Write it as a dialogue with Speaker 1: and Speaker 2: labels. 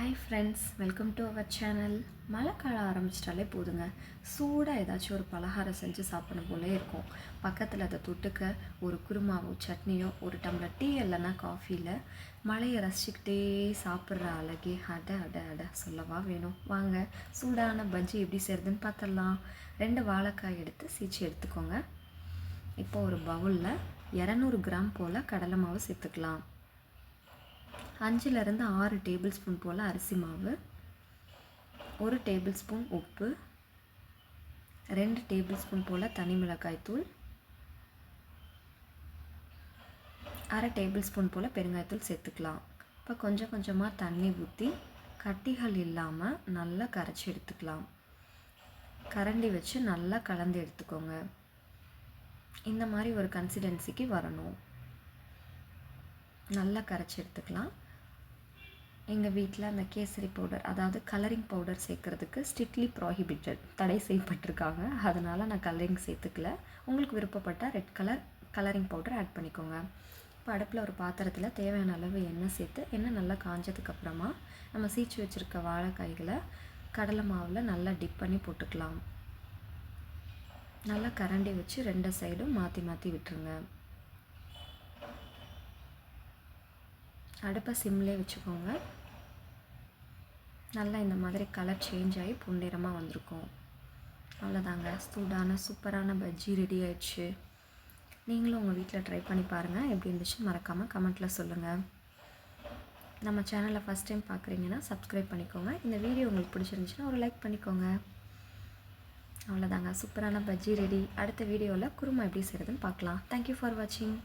Speaker 1: Hi friends welcome to our channel மழை காலம் ஆரம்பிச்சிட்டாலே போதுங்க. சூடாக ஏதாச்சும் ஒரு பலகாரம் செஞ்சு சாப்பிடணும் போலே இருக்கும். பக்கத்தில் அதை தொட்டுக்க ஒரு குருமாவோ சட்னியோ ஒரு டம்ளர் டீ இல்லைன்னா காஃபியில் மழையை ரசிச்சுக்கிட்டே சாப்பிட்ற அழகே அட அட அட சொல்லவா வேணும். வாங்க சூடான பஜ்ஜி எப்படி செய்கிறதுன்னு பார்த்துடலாம். ரெண்டு வாழைக்காய் எடுத்து சீச்சு எடுத்துக்கோங்க. இப்போ ஒரு பவுலில் இரநூறு கிராம் போல் கடலை மாவு சேர்த்துக்கலாம். அஞ்சுலேருந்து ஆறு டேபிள் ஸ்பூன் போல் அரிசி மாவு ஒரு டேபிள் ஸ்பூன் உப்பு ரெண்டு டேபிள் ஸ்பூன் போல் தனி மிளகாய் தூள் அரை டேபிள் ஸ்பூன் போல் பெருங்காயத்தூள் சேர்த்துக்கலாம். இப்போ கொஞ்சம் கொஞ்சமாக தண்ணி ஊற்றி கட்டிகள் இல்லாமல் நல்லா கரைச்சி எடுத்துக்கலாம். கரண்டி வச்சு நல்லா கலந்து எடுத்துக்கோங்க. இந்த மாதிரி ஒரு கன்சிடென்சிக்கு வரணும். நல்லா கரைச்சி எடுத்துக்கலாம். எங்கள் வீட்டில் அந்த கேசரி பவுடர் அதாவது கலரிங் பவுடர் சேர்க்குறதுக்கு ஸ்ட்ரிக்ட்லி ப்ராஹிபிட்டட் தடை செய்யப்பட்டிருக்காங்க. அதனால் நான் கலரிங் சேர்த்துக்கல. உங்களுக்கு விருப்பப்பட்டால் red colour colouring powder add பண்ணிக்கோங்க. இப்போ அடுப்பில் ஒரு பாத்திரத்தில் தேவையான அளவு எண்ணெய் சேர்த்து எண்ணெய் நல்லா காஞ்சதுக்கப்புறமா நம்ம சீச்சு வச்சுருக்க வாழைக்காய்களை கடலை மாவில் நல்லா டிப் பண்ணி போட்டுக்கலாம். நல்லா கரண்டி வச்சு ரெண்டு சைடும் மாற்றி மாற்றி விட்டுருங்க. அடுப்பை சிம்லே வச்சுக்கோங்க. நல்லா இந்த மாதிரி கலர் சேஞ்ச் ஆகி பொன்னிறமாக வந்திருக்கும். அவ்வளோதாங்க சூடான சூப்பரான பஜ்ஜி ரெடி ஆயிடுச்சு. நீங்களும் உங்கள் வீட்டில் ட்ரை பண்ணி பாருங்கள் எப்படி இருந்துச்சு மறக்காமல் கமெண்ட்டில் சொல்லுங்கள் நம்ம சேனலை ஃபஸ்ட் டைம் பார்க்குறீங்கன்னா சப்ஸ்கிரைப் பண்ணிக்கோங்க. இந்த வீடியோ உங்களுக்கு பிடிச்சிருந்துச்சுன்னா ஒரு லைக் பண்ணிக்கோங்க. அவ்வளோதாங்க சூப்பரான பஜ்ஜி ரெடி அடுத்த வீடியோவில் குருமா எப்படி செய்கிறதுன்னு பார்க்கலாம். தேங்க்யூ ஃபார் வாட்சிங்